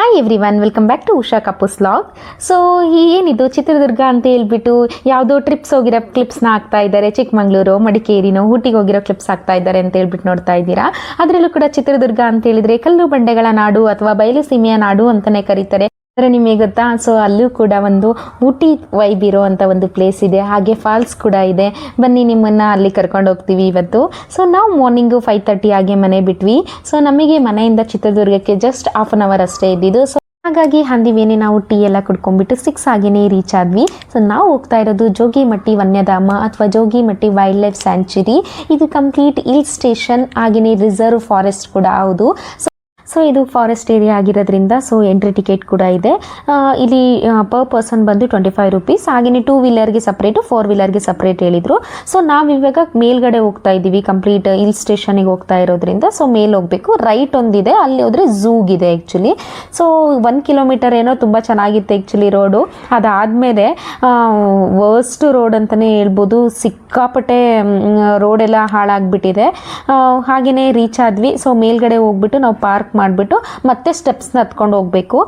Hi everyone welcome back to Usha ಕಪೂಸ್ log so ಏನಿದು? ಚಿತ್ರದುರ್ಗ ಅಂತ ಹೇಳ್ಬಿಟ್ಟು ಯಾವುದೋ ಟ್ರಿಪ್ಸ್ ಹೋಗಿರೋ ಕ್ಲಿಪ್ಸ್ನ ಹಾಕ್ತಾ ಇದ್ದಾರೆ. ಚಿಕ್ಕಮಂಗ್ಳೂರು, ಮಡಿಕೇರಿನೋ, ಊಟಿಗೆ ಹೋಗಿರೋ ಕ್ಲಿಪ್ಸ್ ಹಾಕ್ತಾ ಇದ್ದಾರೆ ಅಂತ ಹೇಳ್ಬಿಟ್ಟು ನೋಡ್ತಾ ಇದ್ದೀರಾ. ಅದರಲ್ಲೂ ಕೂಡ ಚಿತ್ರದುರ್ಗ ಅಂತ ಹೇಳಿದ್ರೆ ಕಲ್ಲು ಬಂಡೆಗಳ ನಾಡು ಅಥವಾ ಬಯಲು ಸೀಮೆಯ ನಾಡು ಅಂತಲೇ ಕರೀತಾರೆ. ಅಂದರೆ ನಿಮಗೆ ಗೊತ್ತಾ? ಸೊ ಅಲ್ಲೂ ಕೂಡ ಒಂದು ಊಟಿ ವೈಬ್ ಇರೋವಂಥ ಒಂದು ಪ್ಲೇಸ್ ಇದೆ. ಹಾಗೆ ಫಾಲ್ಸ್ ಕೂಡ ಇದೆ. ಬನ್ನಿ, ನಿಮ್ಮನ್ನು ಅಲ್ಲಿ ಕರ್ಕೊಂಡು ಹೋಗ್ತೀವಿ ಇವತ್ತು. ಸೊ ನಾವು ಮಾರ್ನಿಂಗು ಫೈವ್ ತರ್ಟಿ ಹಾಗೆ ಮನೆ ಬಿಟ್ವಿ. ಸೊ ನಮಗೆ ಮನೆಯಿಂದ ಚಿತ್ರದುರ್ಗಕ್ಕೆ ಜಸ್ಟ್ ಹಾಫ್ ಆನ್ ಅವರ್ ಅಷ್ಟೇ ಇದ್ದಿದ್ದು. ಸೊ ಹಾಗಾಗಿ ಹಂದಿವೇನೆ ನಾವು ಟೀ ಎಲ್ಲ ಕುಡ್ಕೊಂಡ್ಬಿಟ್ಟು ಸಿಕ್ಸ್ ಆಗಿನೇ ರೀಚ್ ಆದ್ವಿ. ಸೊ ನಾವು ಹೋಗ್ತಾ ಇರೋದು ಜೋಗಿಮಟ್ಟಿ ವನ್ಯಧಾಮ ಅಥವಾ ಜೋಗಿಮಟ್ಟಿ ವೈಲ್ಡ್ ಲೈಫ್ ಸ್ಯಾಂಚುರಿ ಇದು ಕಂಪ್ಲೀಟ್ ಹಿಲ್ ಸ್ಟೇಷನ್ ಹಾಗೆಯೇ ರಿಸರ್ವ್ ಫಾರೆಸ್ಟ್ ಕೂಡ ಹೌದು. ಸೊ ಸೊ ಇದು ಫಾರೆಸ್ಟ್ ಏರಿಯಾ ಆಗಿರೋದ್ರಿಂದ ಸೊ ಎಂಟ್ರಿ ಟಿಕೆಟ್ ಕೂಡ ಇದೆ. ಇಲ್ಲಿ ಪರ್ ಪರ್ಸನ್ ಬಂದು ಟ್ವೆಂಟಿ ಫೈವ್ ರುಪೀಸ್ ಹಾಗೆಯೇ ಟೂ ವೀಲರ್ಗೆ ಸಪ್ರೇಟು ಫೋರ್ ವೀಲರ್ಗೆ ಸಪ್ರೇಟ್ ಹೇಳಿದರು. ಸೊ ನಾವು ಇವಾಗ ಮೇಲ್ಗಡೆ ಹೋಗ್ತಾ ಇದ್ದೀವಿ ಕಂಪ್ಲೀಟ್ ಹಿಲ್ ಸ್ಟೇಷನಿಗೆ ಹೋಗ್ತಾ ಇರೋದ್ರಿಂದ. ಸೊ ಮೇಲೆ ಹೋಗಬೇಕು. ರೈಟ್ ಒಂದಿದೆ, ಅಲ್ಲಿ ಹೋದರೆ ಝೂಗಿದೆ ಆ್ಯಕ್ಚುಲಿ ಸೊ ಒನ್ ಕಿಲೋಮೀಟರ್ ಏನೋ ತುಂಬ ಚೆನ್ನಾಗಿತ್ತು ಆ್ಯಕ್ಚುಲಿ ರೋಡು ಅದಾದಮೇಲೆ ವರ್ಸ್ಟ್ ರೋಡ್ ಅಂತಲೇ ಹೇಳ್ಬೋದು. ಸಿಕ್ಕಾಪಟ್ಟೆ ರೋಡೆಲ್ಲ ಹಾಳಾಗಿಬಿಟ್ಟಿದೆ. ಹಾಗೆಯೇ ರೀಚ್ ಆದ್ವಿ. ಸೊ ಮೇಲ್ಗಡೆ ಹೋಗ್ಬಿಟ್ಟು ನಾವು ಪಾರ್ಕ್ ಮಾಡಿಬಿಟ್ಟು ಮತ್ತೆ ಸ್ಟೆಪ್ಸ್ನ ಹತ್ಕೊಂಡು ಹೋಗಬೇಕು.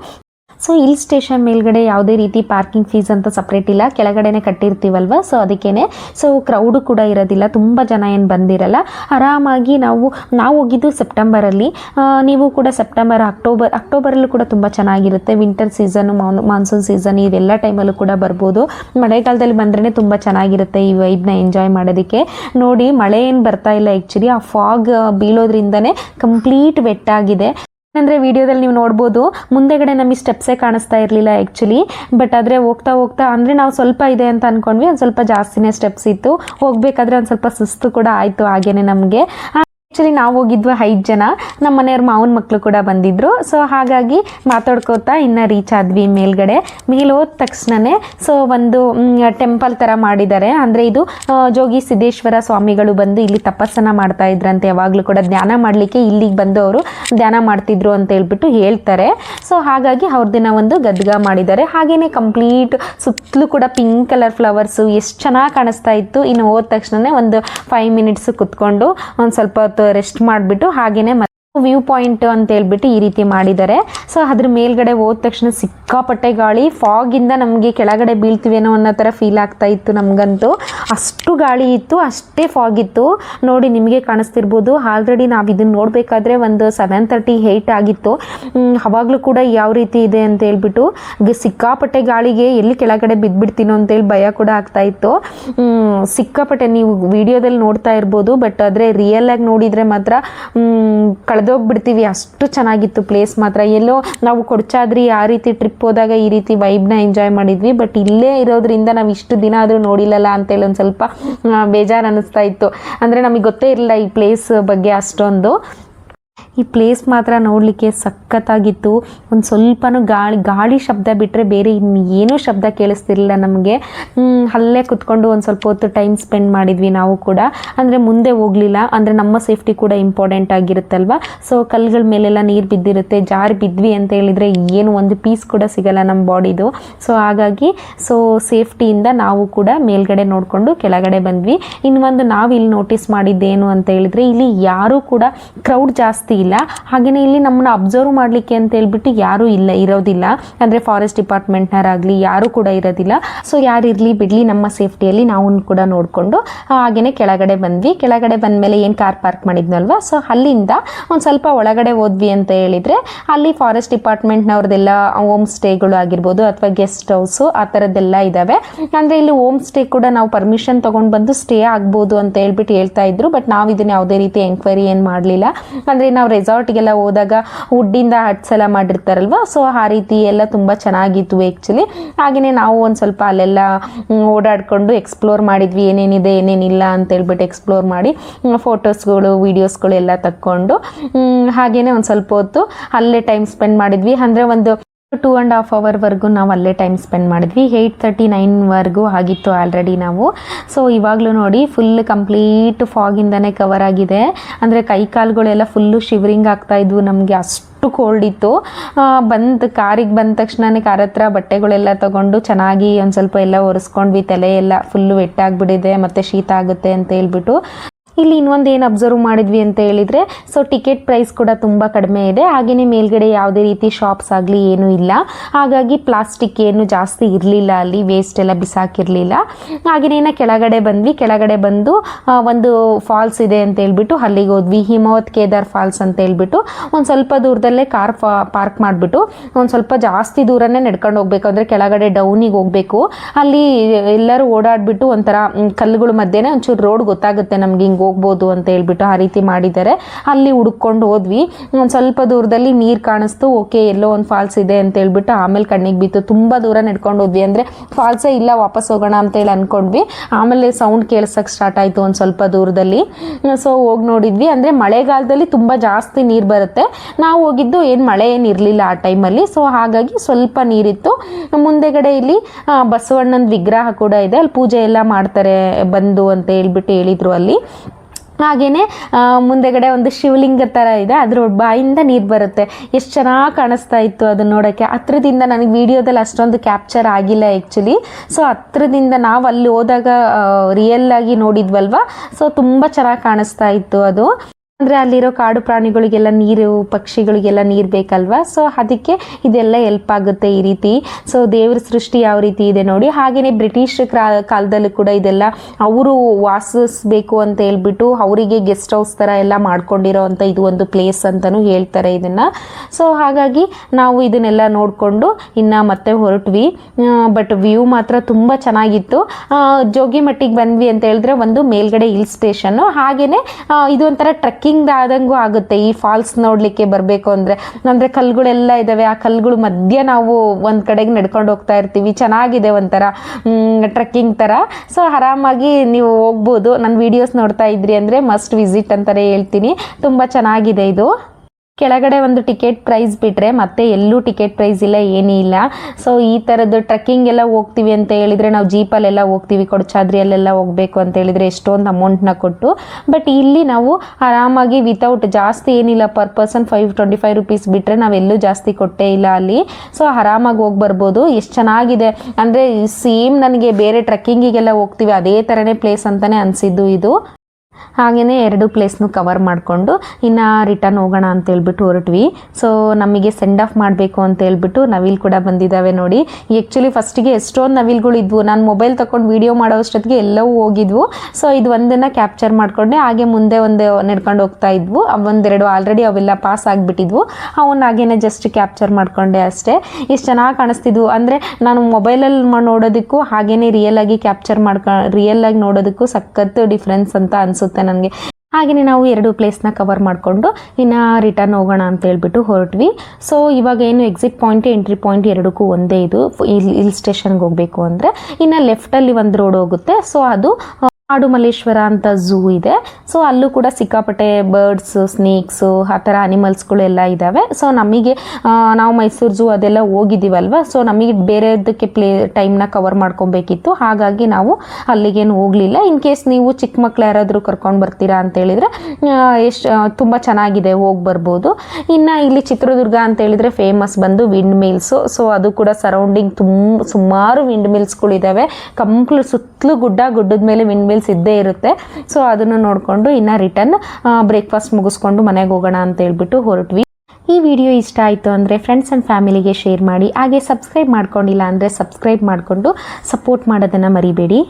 ಸೊ ಹಿಲ್ ಸ್ಟೇಷನ್ ಮೇಲ್ಗಡೆ ಯಾವುದೇ ರೀತಿ ಪಾರ್ಕಿಂಗ್ ಫೀಸ್ ಅಂತ ಸಪ್ರೇಟ್ ಇಲ್ಲ. ಕೆಳಗಡೆನೆ ಕಟ್ಟಿರ್ತೀವಲ್ವ? ಸೊ ಅದಕ್ಕೇನೆ. ಸೊ ಕ್ರೌಡು ಕೂಡ ಇರೋದಿಲ್ಲ. ತುಂಬ ಜನ ಏನು ಬಂದಿರಲ್ಲ. ಆರಾಮಾಗಿ ನಾವು ನಾವು ಹೋಗಿದ್ದು ಸೆಪ್ಟೆಂಬರಲ್ಲಿ ನೀವು ಕೂಡ ಸೆಪ್ಟೆಂಬರ್ ಅಕ್ಟೋಬರ್ ಅಕ್ಟೋಬರಲ್ಲೂ ಕೂಡ ತುಂಬ ಚೆನ್ನಾಗಿರುತ್ತೆ. ವಿಂಟರ್ ಸೀಸನು ಮಾನ್ಸೂನ್ ಸೀಸನ್ ಇವೆಲ್ಲ ಟೈಮಲ್ಲೂ ಕೂಡ ಬರ್ಬೋದು. ಮಳೆಗಾಲದಲ್ಲಿ ಬಂದ್ರೇ ತುಂಬ ಚೆನ್ನಾಗಿರುತ್ತೆ ಈ ವೈಬ್ನ ಎಂಜಾಯ್ ಮಾಡೋದಕ್ಕೆ. ನೋಡಿ, ಮಳೆ ಏನು ಬರ್ತಾ ಇಲ್ಲ ಆ್ಯಕ್ಚುಲಿ ಆ ಫಾಗ್ ಬೀಳೋದ್ರಿಂದನೇ ಕಂಪ್ಲೀಟ್ ವೆಟ್ಟಾಗಿದೆ ಅಂದರೆ ವಿಡಿಯೋದಲ್ಲಿ ನೀವು ನೋಡ್ಬೋದು. ಮುಂದೆಗಡೆ ನಮಗೆ ಸ್ಟೆಪ್ಸೇ ಕಾಣಿಸ್ತಾ ಇರಲಿಲ್ಲ ಆ್ಯಕ್ಚುಲಿ ಬಟ್ ಆದರೆ ಹೋಗ್ತಾ ಹೋಗ್ತಾ, ಅಂದರೆ ನಾವು ಸ್ವಲ್ಪ ಇದೆ ಅಂತ ಅಂದ್ಕೊಂಡ್ವಿ ಒಂದು ಸ್ವಲ್ಪ ಜಾಸ್ತಿನೇ ಸ್ಟೆಪ್ಸ್ ಇತ್ತು. ಹೋಗಬೇಕಾದ್ರೆ ಒಂದು ಸ್ವಲ್ಪ ಸುಸ್ತು ಕೂಡ ಆಯಿತು ಹಾಗೇನೆ ನಮಗೆ. ಆ್ಯಕ್ಚುಲಿ ನಾವು ಹೋಗಿದ್ವಿ ಐದು ಜನ. ನಮ್ಮ ಮನೆಯವ್ರ ಮಾವನ ಮಕ್ಕಳು ಕೂಡ ಬಂದಿದ್ದರು ಸೊ ಹಾಗಾಗಿ ಮಾತಾಡ್ಕೋತಾ ಇನ್ನು ರೀಚ್ ಆದ್ವಿ ಮೇಲ್ಗಡೆ. ಮೇಲೆ ಹೋದ ತಕ್ಷಣನೇ ಸೊ ಒಂದು ಟೆಂಪಲ್ ಥರ ಮಾಡಿದ್ದಾರೆ. ಅಂದರೆ ಇದು ಜೋಗಿ ಸಿದ್ದೇಶ್ವರ ಸ್ವಾಮಿಗಳು ಬಂದು ಇಲ್ಲಿ ತಪಸ್ಸನ್ನು ಮಾಡ್ತಾ ಇದ್ರಂತೆ. ಯಾವಾಗಲೂ ಕೂಡ ಧ್ಯಾನ ಮಾಡಲಿಕ್ಕೆ ಇಲ್ಲಿಗೆ ಬಂದು ಅವರು ಧ್ಯಾನ ಮಾಡ್ತಿದ್ರು ಅಂತ ಹೇಳ್ಬಿಟ್ಟು ಹೇಳ್ತಾರೆ. ಸೊ ಹಾಗಾಗಿ ಅವ್ರದಿನ ಒಂದು ಗದ್ಗ ಮಾಡಿದ್ದಾರೆ. ಹಾಗೆಯೇ ಕಂಪ್ಲೀಟ್ ಸುತ್ತಲೂ ಕೂಡ ಪಿಂಕ್ ಕಲರ್ ಫ್ಲವರ್ಸು ಎಷ್ಟು ಚೆನ್ನಾಗಿ ಕಾಣಿಸ್ತಾ ಇತ್ತು. ಇನ್ನು ಹೋದ ತಕ್ಷಣವೇ ಒಂದು ಫೈವ್ ಮಿನಿಟ್ಸ್ ಕುತ್ಕೊಂಡು ಒಂದು ಸ್ವಲ್ಪ ರೆಸ್ಟ್ ಮಾಡಿಬಿಟ್ಟು ಹಾಗೆಯೇ ವ್ಯೂ ಪಾಯಿಂಟ್ ಅಂತ ಹೇಳ್ಬಿಟ್ಟು ಈ ರೀತಿ ಮಾಡಿದ್ದಾರೆ. ಸೊ ಅದ್ರ ಮೇಲ್ಗಡೆ ಹೋದ ತಕ್ಷಣ ಸಿಕ್ಕಾಪಟ್ಟೆ ಗಾಳಿ ಫಾಗಿಂದ ನಮಗೆ ಕೆಳಗಡೆ ಬೀಳ್ತೀವೇನೋ ಅನ್ನೋ ಥರ ಫೀಲ್ ಆಗ್ತಾ ಇತ್ತು ನಮಗಂತೂ. ಅಷ್ಟು ಗಾಳಿ ಇತ್ತು, ಅಷ್ಟೇ ಫಾಗ್ ಇತ್ತು. ನೋಡಿ, ನಿಮಗೆ ಕಾಣಿಸ್ತಿರ್ಬೋದು. ಆಲ್ರೆಡಿ ನಾವು ಇದನ್ನ ನೋಡಬೇಕಾದ್ರೆ ಒಂದು ಸೆವೆನ್ ತರ್ಟಿ ಏಯ್ಟ್ ಆಗಿತ್ತು. ಅವಾಗಲೂ ಕೂಡ ಯಾವ ರೀತಿ ಇದೆ ಅಂತ ಹೇಳ್ಬಿಟ್ಟು ಸಿಕ್ಕಾಪಟ್ಟೆ ಗಾಳಿಗೆ ಎಲ್ಲಿ ಕೆಳಗಡೆ ಬಿದ್ದುಬಿಡ್ತೀನೋ ಅಂತೇಳಿ ಭಯ ಕೂಡ ಆಗ್ತಾ ಇತ್ತು. ಸಿಕ್ಕಾಪಟ್ಟೆ ನೀವು ವಿಡಿಯೋದಲ್ಲಿ ನೋಡ್ತಾ ಇರ್ಬೋದು ಬಟ್ ಆದರೆ ರಿಯಲ್ ಆಗಿ ನೋಡಿದರೆ ಮಾತ್ರ ಕಳೆದೋಗ್ಬಿಡ್ತೀವಿ. ಅಷ್ಟು ಚೆನ್ನಾಗಿತ್ತು ಪ್ಲೇಸ್ ಮಾತ್ರ. ಎಲ್ಲೋ ನಾವು ಕೊಡ್ಚಾದ್ರಿ, ಆ ರೀತಿ ಟ್ರಿಪ್ ಹೋದಾಗ ಈ ರೀತಿ ವೈಬ್ನ ಎಂಜಾಯ್ ಮಾಡಿದ್ವಿ. ಬಟ್ ಇಲ್ಲೇ ಇರೋದ್ರಿಂದ ನಾವು ಇಷ್ಟು ದಿನ ಆದರೂ ನೋಡಿಲ್ಲಲ್ಲ ಅಂತೇಳಿ ಒಂದು ಸ್ವಲ್ಪ ಬೇಜಾರು ಅನ್ನಿಸ್ತಾ ಇತ್ತು. ಅಂದರೆ ನಮಗೆ ಗೊತ್ತೇ ಇರಲಿಲ್ಲ ಈ ಪ್ಲೇಸ್ ಬಗ್ಗೆ ಅಷ್ಟೊಂದು. ಈ ಪ್ಲೇಸ್ ಮಾತ್ರ ನೋಡಲಿಕ್ಕೆ ಸಖತ್ತಾಗಿತ್ತು. ಒಂದು ಸ್ವಲ್ಪನೂ ಗಾಳಿ ಗಾಳಿ ಶಬ್ದ ಬಿಟ್ಟರೆ ಬೇರೆ ಇನ್ನೇನೂ ಶಬ್ದ ಕೇಳಿಸ್ತಿರ್ಲಿಲ್ಲ ನಮಗೆ. ಅಲ್ಲೇ ಕುತ್ಕೊಂಡು ಒಂದು ಸ್ವಲ್ಪ ಹೊತ್ತು ಟೈಮ್ ಸ್ಪೆಂಡ್ ಮಾಡಿದ್ವಿ ನಾವು ಕೂಡ. ಅಂದರೆ ಮುಂದೆ ಹೋಗಲಿಲ್ಲ. ಅಂದರೆ ನಮ್ಮ ಸೇಫ್ಟಿ ಕೂಡ ಇಂಪಾರ್ಟೆಂಟ್ ಆಗಿರುತ್ತಲ್ವ? ಸೊ ಕಲ್ಲುಗಳ ಮೇಲೆಲ್ಲ ನೀರು ಬಿದ್ದಿರುತ್ತೆ, ಜಾರಿ ಬಿದ್ವಿ ಅಂತ ಹೇಳಿದರೆ ಏನು ಒಂದು ಪೀಸ್ ಕೂಡ ಸಿಗಲ್ಲ ನಮ್ಮ ಬಾಡಿದು. ಸೊ ಹಾಗಾಗಿ ಸೊ ಸೇಫ್ಟಿಯಿಂದ ನಾವು ಕೂಡ ಮೇಲ್ಗಡೆ ನೋಡಿಕೊಂಡು ಕೆಳಗಡೆ ಬಂದ್ವಿ. ಇನ್ನೊಂದು ನಾವು ಇಲ್ಲಿ ನೋಟಿಸ್ ಮಾಡಿದ್ದೇನು ಅಂತ ಹೇಳಿದರೆ ಇಲ್ಲಿ ಯಾರೂ ಕೂಡ ಕ್ರೌಡ್ ಜಾಸ್ತಿ ಇಲ್ಲ. ಹಾಗೆಯೇ ಇಲ್ಲಿ ನಮ್ಮನ್ನ ಅಬ್ಸರ್ವ್ ಮಾಡಲಿಕ್ಕೆ ಅಂತ ಹೇಳ್ಬಿಟ್ಟು ಯಾರೂ ಇಲ್ಲ, ಇರೋದಿಲ್ಲ. ಅಂದರೆ ಫಾರೆಸ್ಟ್ ಡಿಪಾರ್ಟ್ಮೆಂಟ್ನವರಾಗಲಿ ಯಾರೂ ಕೂಡ ಇರೋದಿಲ್ಲ. ಸೊ ಯಾರು ಇರಲಿ ಬಿಡಲಿ ನಮ್ಮ ಸೇಫ್ಟಿಯಲ್ಲಿ ನಾವು ಕೂಡ ನೋಡಿಕೊಂಡು ಹಾಗೆಯೇ ಕೆಳಗಡೆ ಬಂದ್ವಿ. ಕೆಳಗಡೆ ಬಂದಮೇಲೆ ಏನು ಕಾರ್ ಪಾರ್ಕ್ ಮಾಡಿದ್ನಲ್ವ? ಸೊ ಅಲ್ಲಿಂದ ಒಂದು ಸ್ವಲ್ಪ ಒಳಗಡೆ ಹೋದ್ವಿ ಅಂತ ಹೇಳಿದರೆ, ಅಲ್ಲಿ ಫಾರೆಸ್ಟ್ ಡಿಪಾರ್ಟ್ಮೆಂಟ್ನವ್ರದ್ದೆಲ್ಲ ಹೋಮ್ ಸ್ಟೇಗಳು ಆಗಿರ್ಬೋದು ಅಥವಾ ಗೆಸ್ಟ್ ಹೌಸು ಆ ಥರದ್ದೆಲ್ಲ ಇದ್ದಾವೆ ಅಂದರೆ ಇಲ್ಲಿ ಹೋಮ್ ಸ್ಟೇ ಕೂಡ ನಾವು ಪರ್ಮಿಷನ್ ತೊಗೊಂಡು ಬಂದು ಸ್ಟೇ ಆಗ್ಬೋದು ಅಂತ ಹೇಳ್ಬಿಟ್ಟು ಹೇಳ್ತಾ ಇದ್ರು. ಬಟ್ ನಾವು ಇದನ್ನು ಯಾವುದೇ ರೀತಿ ಎಂಕ್ವೈರಿ ಏನು ಮಾಡಲಿಲ್ಲ. ಅಂದರೆ ರೆಸಾರ್ಟ್ಗೆಲ್ಲ ಹೋದಾಗ ವುಡ್ಡಿಂದ ಹಟ್ಸ್ ಎಲ್ಲ ಮಾಡಿರ್ತಾರಲ್ವ? ಸೊ ಆ ರೀತಿ ಎಲ್ಲ ತುಂಬ ಚೆನ್ನಾಗಿತ್ತು ಆ್ಯಕ್ಚುಲಿ ಹಾಗೆಯೇ ನಾವು ಒಂದು ಸ್ವಲ್ಪ ಅಲ್ಲೆಲ್ಲ ಓಡಾಡ್ಕೊಂಡು ಎಕ್ಸ್ಪ್ಲೋರ್ ಮಾಡಿದ್ವಿ. ಏನೇನಿದೆ, ಏನೇನಿಲ್ಲ ಅಂತೇಳ್ಬಿಟ್ಟು ಎಕ್ಸ್ಪ್ಲೋರ್ ಮಾಡಿ ಫೋಟೋಸ್ಗಳು ವೀಡಿಯೋಸ್ಗಳು ಎಲ್ಲ ತಕ್ಕೊಂಡು ಹಾಗೆಯೇ ಒಂದು ಸ್ವಲ್ಪ ಹೊತ್ತು ಅಲ್ಲೇ ಟೈಮ್ ಸ್ಪೆಂಡ್ ಮಾಡಿದ್ವಿ. ಅಂದರೆ ಒಂದು ಟೂ ಆ್ಯಂಡ್ ಹಾಫ್ ಅವರ್ವರೆಗೂ ನಾವು ಅಲ್ಲೇ ಟೈಮ್ ಸ್ಪೆಂಡ್ ಮಾಡಿದ್ವಿ. ಏಯ್ಟ್ ತರ್ಟಿ ನೈನ್ವರೆಗೂ ಆಗಿತ್ತು ಆಲ್ರೆಡಿ ನಾವು. ಸೊ ಇವಾಗಲೂ ನೋಡಿ ಫುಲ್ ಕಂಪ್ಲೀಟ್ ಫಾಗಿಂದನೇ ಕವರ್ ಆಗಿದೆ. ಅಂದರೆ ಕೈ ಕಾಲುಗಳೆಲ್ಲ ಫುಲ್ಲು ಶಿವರಿಂಗ್ ಆಗ್ತಾ ಇದ್ವು. ನಮಗೆ ಅಷ್ಟು ಕೋಲ್ಡ್ ಇತ್ತು. ಬಂದು ಕಾರಿಗೆ ಬಂದ ತಕ್ಷಣನೇ ಕಾರ್ ಹತ್ರ ಬಟ್ಟೆಗಳೆಲ್ಲ ತಗೊಂಡು ಚೆನ್ನಾಗಿ ಒಂದು ಸ್ವಲ್ಪ ಎಲ್ಲ ಒರೆಸ್ಕೊಂಡ್ವಿ. ತಲೆ ಎಲ್ಲ ಫುಲ್ಲು ವೆಟ್ಟಾಗಿಬಿಟ್ಟಿದೆ ಮತ್ತು ಶೀತ ಆಗುತ್ತೆ ಅಂತ ಹೇಳ್ಬಿಟ್ಟು ಇಲ್ಲಿ ಇನ್ನೊಂದು ಏನು ಅಬ್ಸರ್ವ್ ಮಾಡಿದ್ವಿ ಅಂತ ಹೇಳಿದರೆ ಸೊ ಟಿಕೆಟ್ ಪ್ರೈಸ್ ಕೂಡ ತುಂಬ ಕಡಿಮೆ ಇದೆ. ಹಾಗೆಯೇ ಮೇಲ್ಗಡೆ ಯಾವುದೇ ರೀತಿ ಶಾಪ್ಸ್ ಆಗಲಿ ಏನೂ ಇಲ್ಲ. ಹಾಗಾಗಿ ಪ್ಲಾಸ್ಟಿಕ್ ಏನು ಜಾಸ್ತಿ ಇರಲಿಲ್ಲ ಅಲ್ಲಿ ವೇಸ್ಟ್ ಎಲ್ಲ ಬಿಸಾಕಿರಲಿಲ್ಲ. ಹಾಗೆಯೇ ಕೆಳಗಡೆ ಬಂದ್ವಿ. ಕೆಳಗಡೆ ಬಂದು ಒಂದು ಫಾಲ್ಸ್ ಇದೆ ಅಂತ ಹೇಳ್ಬಿಟ್ಟು ಅಲ್ಲಿಗೆ ಹೋದ್ವಿ. ಹಿಮವತ್ ಕೇದಾರ್ ಫಾಲ್ಸ್ ಅಂತ ಹೇಳ್ಬಿಟ್ಟು ಒಂದು ಸ್ವಲ್ಪ ದೂರದಲ್ಲೇ ಕಾರ್ ಪಾರ್ಕ್ ಮಾಡಿಬಿಟ್ಟು ಒಂದು ಸ್ವಲ್ಪ ಜಾಸ್ತಿ ದೂರನೇ ನಡ್ಕೊಂಡು ಹೋಗ್ಬೇಕು. ಅಂದರೆ ಕೆಳಗಡೆ ಡೌನಿಗೆ ಹೋಗಬೇಕು. ಅಲ್ಲಿ ಎಲ್ಲರೂ ಓಡಾಡ್ಬಿಟ್ಟು ಒಂಥರ ಕಲ್ಲುಗಳ ಮಧ್ಯೆ ಒಂಚೂರು ರೋಡ್ ಗೊತ್ತಾಗುತ್ತೆ ನಮ್ಗೆ ಹಿಂಗೆ ಹೋಗ್ಬೋದು ಅಂತ ಹೇಳ್ಬಿಟ್ಟು ಆ ರೀತಿ ಮಾಡಿದ್ದಾರೆ. ಅಲ್ಲಿ ಹುಡುಕೊಂಡು ಹೋದ್ವಿ. ಒಂದು ಸ್ವಲ್ಪ ದೂರದಲ್ಲಿ ನೀರು ಕಾಣಿಸ್ತು. ಓಕೆ, ಎಲ್ಲೋ ಒಂದು ಫಾಲ್ಸ್ ಇದೆ ಅಂತ ಹೇಳ್ಬಿಟ್ಟು ಆಮೇಲೆ ಕಣ್ಣಿಗೆ ಬಿತ್ತು. ತುಂಬ ದೂರ ನಡ್ಕೊಂಡು ಹೋದ್ವಿ. ಅಂದರೆ ಫಾಲ್ಸೇ ಇಲ್ಲ, ವಾಪಸ್ ಹೋಗೋಣ ಅಂತೇಳಿ ಅಂದ್ಕೊಂಡ್ವಿ ಆಮೇಲೆ ಸೌಂಡ್ ಕೇಳಿಸೋಕೆ ಸ್ಟಾರ್ಟ್ ಆಯಿತು ಒಂದು ಸ್ವಲ್ಪ ದೂರದಲ್ಲಿ. ಸೊ, ಹೋಗಿ ನೋಡಿದ್ವಿ. ಅಂದರೆ ಮಳೆಗಾಲದಲ್ಲಿ ತುಂಬ ಜಾಸ್ತಿ ನೀರು ಬರುತ್ತೆ. ನಾವು ಹೋಗಿದ್ದು ಏನು ಮಳೆ ಏನು ಇರಲಿಲ್ಲ ಆ ಟೈಮಲ್ಲಿ. ಸೊ, ಹಾಗಾಗಿ ಸ್ವಲ್ಪ ನೀರಿತ್ತು. ಮುಂದೆಗಡೆ ಇಲ್ಲಿ ಬಸವಣ್ಣನ ವಿಗ್ರಹ ಕೂಡ ಇದೆ. ಅಲ್ಲಿ ಪೂಜೆ ಎಲ್ಲ ಮಾಡ್ತಾರೆ, ಬಂದು ಅಂತ ಹೇಳ್ಬಿಟ್ಟು ಹೇಳಿದರು ಅಲ್ಲಿ. ಹಾಗೆಯೇ ಮುಂದೆಗಡೆ ಒಂದು ಶಿವಲಿಂಗ ಥರ ಇದೆ ಅದ್ರ ಬಾಯಿಂದ ನೀರು ಬರುತ್ತೆ. ಎಷ್ಟು ಚೆನ್ನಾಗಿ ಕಾಣಿಸ್ತಾ ಇತ್ತು ಅದನ್ನ ನೋಡೋಕ್ಕೆ. ಹತ್ರದಿಂದ ನನಗೆ ವಿಡಿಯೋದಲ್ಲಿ ಅಷ್ಟೊಂದು ಕ್ಯಾಪ್ಚರ್ ಆಗಿಲ್ಲ ಆ್ಯಕ್ಚುಲಿ ಸೊ ಹತ್ರದಿಂದ ನಾವು ಅಲ್ಲಿ ಹೋದಾಗ ರಿಯಲ್ ಆಗಿ ನೋಡಿದ್ವಲ್ವ? ಸೊ ತುಂಬ ಚೆನ್ನಾಗಿ ಕಾಣಿಸ್ತಾ ಇತ್ತು ಅದು. ಅಂದರೆ ಅಲ್ಲಿರೋ ಕಾಡು ಪ್ರಾಣಿಗಳಿಗೆಲ್ಲ ನೀರು, ಪಕ್ಷಿಗಳಿಗೆಲ್ಲ ನೀರು ಬೇಕಲ್ವಾ? ಸೊ ಅದಕ್ಕೆ ಇದೆಲ್ಲ ಎಲ್ಪ್ ಆಗುತ್ತೆ ಈ ರೀತಿ. ಸೊ ದೇವ್ರ ಸೃಷ್ಟಿ ಯಾವ ರೀತಿ ಇದೆ ನೋಡಿ. ಹಾಗೆಯೇ ಬ್ರಿಟಿಷ್ ಕಾಲದಲ್ಲೂ ಕೂಡ ಇದೆಲ್ಲ ಅವರು ವಾಸಿಸ್ಬೇಕು ಅಂತ ಹೇಳ್ಬಿಟ್ಟು ಅವರಿಗೆ ಗೆಸ್ಟ್ ಹೌಸ್ ಥರ ಎಲ್ಲ ಮಾಡ್ಕೊಂಡಿರೋ ಅಂತ ಇದು ಒಂದು ಪ್ಲೇಸ್ ಅಂತಲೂ ಹೇಳ್ತಾರೆ ಇದನ್ನು. ಸೊ ಹಾಗಾಗಿ ನಾವು ಇದನ್ನೆಲ್ಲ ನೋಡಿಕೊಂಡು ಇನ್ನು ಮತ್ತೆ ಹೊರಟ್ವಿ. ಬಟ್ ವ್ಯೂ ಮಾತ್ರ ತುಂಬ ಚೆನ್ನಾಗಿತ್ತು. ಜೋಗಿಮಟ್ಟಿಗೆ ಬಂದ್ವಿ ಅಂತ ಹೇಳಿದ್ರೆ ಒಂದು ಮೇಲ್ಗಡೆ ಹಿಲ್ ಸ್ಟೇಷನ್ನು ಹಾಗೆಯೇ ಇದು ಒಂಥರ ಟ್ರೆಕ್ಕಿಂಗ್ ಆದಂಗೂ ಆಗುತ್ತೆ. ಈ ಫಾಲ್ಸ್ ನೋಡಲಿಕ್ಕೆ ಬರಬೇಕು ಅಂದರೆ ಅಂದರೆ ಕಲ್ಲುಗಳೆಲ್ಲ ಇದ್ದಾವೆ ಆ ಕಲ್ಲುಗಳು ಮಧ್ಯೆ ನಾವು ಒಂದು ಕಡೆಗೆ ನಡ್ಕೊಂಡು ಹೋಗ್ತಾ ಇರ್ತೀವಿ. ಚೆನ್ನಾಗಿದೆ ಒಂಥರ ಟ್ರೆಕ್ಕಿಂಗ್ ಥರ ಸೊ ಆರಾಮಾಗಿ ನೀವು ಹೋಗ್ಬೋದು. ನನ್ನ ವಿಡಿಯೋಸ್ ನೋಡ್ತಾ ಇದ್ರಿ ಅಂದರೆ ಮಸ್ಟ್ ವಿಸಿಟ್ ಅಂತಾನೆ ಹೇಳ್ತೀನಿ. ತುಂಬ ಚೆನ್ನಾಗಿದೆ ಇದು. ಕೆಳಗಡೆ ಒಂದು ಟಿಕೆಟ್ ಪ್ರೈಸ್ ಬಿಟ್ಟರೆ ಮತ್ತೆ ಎಲ್ಲೂ ಟಿಕೆಟ್ ಪ್ರೈಸ್ ಇಲ್ಲ, ಏನೂ ಇಲ್ಲ. ಸೊ ಈ ಥರದ್ದು ಟ್ರಕ್ಕಿಂಗ್ ಎಲ್ಲ ಹೋಗ್ತೀವಿ ಅಂತ ಹೇಳಿದರೆ ನಾವು ಜೀಪಲ್ಲೆಲ್ಲ ಹೋಗ್ತೀವಿ, ಕೊಡಚಾದ್ರಿಯಲ್ಲೆಲ್ಲ ಹೋಗಬೇಕು ಅಂತ ಹೇಳಿದರೆ ಎಷ್ಟೊಂದು ಅಮೌಂಟ್ನ ಕೊಟ್ಟು. ಬಟ್ ಇಲ್ಲಿ ನಾವು ಆರಾಮಾಗಿ ವಿತೌಟ್ ಜಾಸ್ತಿ ಏನಿಲ್ಲ per person five twenty five rupees ಬಿಟ್ಟರೆ ನಾವೆಲ್ಲೂ ಜಾಸ್ತಿ ಕೊಟ್ಟೇ ಇಲ್ಲ ಅಲ್ಲಿ. ಸೊ ಆರಾಮಾಗಿ ಹೋಗಿ ಬರ್ಬೋದು. ಎಷ್ಟು ಚೆನ್ನಾಗಿದೆ. ಅಂದರೆ ಸೇಮ್ ನನಗೆ ಬೇರೆ ಟ್ರೆಕ್ಕಿಂಗಿಗೆಲ್ಲ ಹೋಗ್ತೀವಿ, ಅದೇ ಥರನೇ ಪ್ಲೇಸ್ ಅಂತಲೇ ಅನಿಸಿದ್ದು ಇದು. ಹಾಗೆಯೇ ಎರಡು ಪ್ಲೇಸ್ನು ಕವರ್ ಮಾಡಿಕೊಂಡು ಇನ್ನು ರಿಟರ್ನ್ ಹೋಗೋಣ ಅಂತ ಹೇಳ್ಬಿಟ್ಟು ಹೊರಟ್ವಿ. ಸೊ ನಮಗೆ ಸೆಂಡ್ ಆಫ್ ಮಾಡಬೇಕು ಅಂತ ಹೇಳ್ಬಿಟ್ಟು ನವಿಲ್ ಕೂಡ ಬಂದಿದ್ದಾವೆ ನೋಡಿ. ಆ್ಯಕ್ಚುಲಿ ಫಸ್ಟಿಗೆ ಎಷ್ಟೊಂದು ನವಿಲ್ಗಳು ಇದ್ವು. ನಾನು ಮೊಬೈಲ್ ತೊಗೊಂಡು ವೀಡಿಯೋ ಮಾಡೋ ಅಷ್ಟೊತ್ತಿಗೆ ಎಲ್ಲವೂ ಹೋಗಿದ್ವು. ಸೊ ಇದು ಒಂದನ್ನು ಕ್ಯಾಪ್ಚರ್ ಮಾಡಿಕೊಂಡೆ. ಹಾಗೆ ಮುಂದೆ ಒಂದು ನಡ್ಕೊಂಡು ಹೋಗ್ತಾ ಇದ್ವು. ಒಂದೆರಡು ಆಲ್ರೆಡಿ ಅವೆಲ್ಲ ಪಾಸ್ ಆಗಿಬಿಟ್ಟಿದ್ವು. ಅವನ್ನ ಹಾಗೇನೆ ಜಸ್ಟ್ ಕ್ಯಾಪ್ಚರ್ ಮಾಡಿಕೊಂಡೆ ಅಷ್ಟೇ. ಎಷ್ಟು ಚೆನ್ನಾಗಿ ಕಾಣಿಸ್ತಿದ್ವು. ಅಂದರೆ ನಾನು ಮೊಬೈಲಲ್ಲಿ ನೋಡೋದಕ್ಕೂ ಹಾಗೇ ರಿಯಲ್ ಆಗಿ ಕ್ಯಾಪ್ಚರ್ ಮಾಡ್ಕೊ ರಿಯಲ್ ಆಗಿ ನೋಡೋದಕ್ಕೂ ಸಖತ್ತು ಡಿಫ್ರೆನ್ಸ್ ಅಂತ ಅನಿಸುತ್ತೆ. ನನಗೆ. ಹಾಗೆಯೇ ನಾವು ಎರಡು ಪ್ಲೇಸ್ನ ಕವರ್ ಮಾಡಿಕೊಂಡು ಇನ್ನು ರಿಟರ್ನ್ ಹೋಗೋಣ ಅಂತ ಹೇಳ್ಬಿಟ್ಟು ಹೊರಟ್ವಿ. ಸೊ ಇವಾಗ ಏನು ಎಕ್ಸಿಟ್ ಪಾಯಿಂಟ್ ಎಂಟ್ರಿ ಪಾಯಿಂಟ್ ಎರಡಕ್ಕೂ ಒಂದೇ ಇದು. ಇಲ್ಲಿ ಹಿಲ್ ಸ್ಟೇಷನ್ಗೆ ಹೋಗಬೇಕು ಅಂದರೆ ಇನ್ನು ಲೆಫ್ಟಲ್ಲಿ ಒಂದು ರೋಡ್ ಹೋಗುತ್ತೆ. ಸೊ ಅದು ಆಡುಮಲ್ಲೇಶ್ವರ ಅಂತ ಝೂ ಇದೆ. ಸೊ ಅಲ್ಲೂ ಕೂಡ ಸಿಕ್ಕಾಪಟ್ಟೆ ಬರ್ಡ್ಸ್ ಸ್ನೇಕ್ಸು ಆ ಥರ ಅನಿಮಲ್ಸ್ಗಳೆಲ್ಲ ಇದ್ದಾವೆ ಸೊ ನಮಗೆ ನಾವು ಮೈಸೂರು ಝೂ ಅದೆಲ್ಲ ಹೋಗಿದ್ದೀವಲ್ವ? ಸೊ ನಮಗೆ ಬೇರೆದಕ್ಕೆ ಪ್ಲೇ ಟೈಮ್ನ ಕವರ್ ಮಾಡ್ಕೊಬೇಕಿತ್ತು. ಹಾಗಾಗಿ ನಾವು ಅಲ್ಲಿಗೇನು ಹೋಗಲಿಲ್ಲ. ಇನ್ ಕೇಸ್ ನೀವು ಚಿಕ್ಕ ಮಕ್ಳು ಯಾರಾದರೂ ಕರ್ಕೊಂಡು ಬರ್ತೀರಾ ಅಂತ ಹೇಳಿದರೆ ಎಷ್ಟು ತುಂಬ ಚೆನ್ನಾಗಿದೆ, ಹೋಗಿ ಬರ್ಬೋದು. ಇನ್ನು ಇಲ್ಲಿ ಚಿತ್ರದುರ್ಗ ಅಂತ ಹೇಳಿದರೆ ಫೇಮಸ್ ಬಂದು ವಿಂಡ್ ಮಿಲ್ಸು ಸೊ ಅದು ಕೂಡ ಸರೌಂಡಿಂಗ್ ತುಂಬ, ಸುಮಾರು ವಿಂಡ್ ಮಿಲ್ಸ್ಗಳಿದ್ದಾವೆ ಕಂಪ್ಲೀಟ್ ಸುತ್ತಲೂ ಗುಡ್ಡ, ಗುಡ್ಡದ ಮೇಲೆ ವಿಂಡ್ ಮಿಲ್ಸ್ ಇದ್ದೇ ಇರುತ್ತೆ. ಸೊ ಅದನ್ನು ನೋಡಿಕೊಂಡು ಇನ್ನು ರಿಟರ್ನ್ ಬ್ರೇಕ್ಫಾಸ್ಟ್ ಮುಗಿಸ್ಕೊಂಡು ಮನೆಗೆ ಹೋಗೋಣ ಅಂತ ಹೇಳ್ಬಿಟ್ಟು ಹೊರಟ್ವಿ. ಈ ವಿಡಿಯೋ ಇಷ್ಟ ಆಯಿತು ಅಂದರೆ ಫ್ರೆಂಡ್ಸ್ ಆ್ಯಂಡ್ ಫ್ಯಾಮಿಲಿಗೆ ಶೇರ್ ಮಾಡಿ, ಹಾಗೆ ಸಬ್ಸ್ಕ್ರೈಬ್ ಮಾಡ್ಕೊಂಡಿಲ್ಲ ಅಂದರೆ ಸಬ್ಸ್ಕ್ರೈಬ್ ಮಾಡಿಕೊಂಡು ಸಪೋರ್ಟ್ ಮಾಡೋದನ್ನು ಮರಿಬೇಡಿ.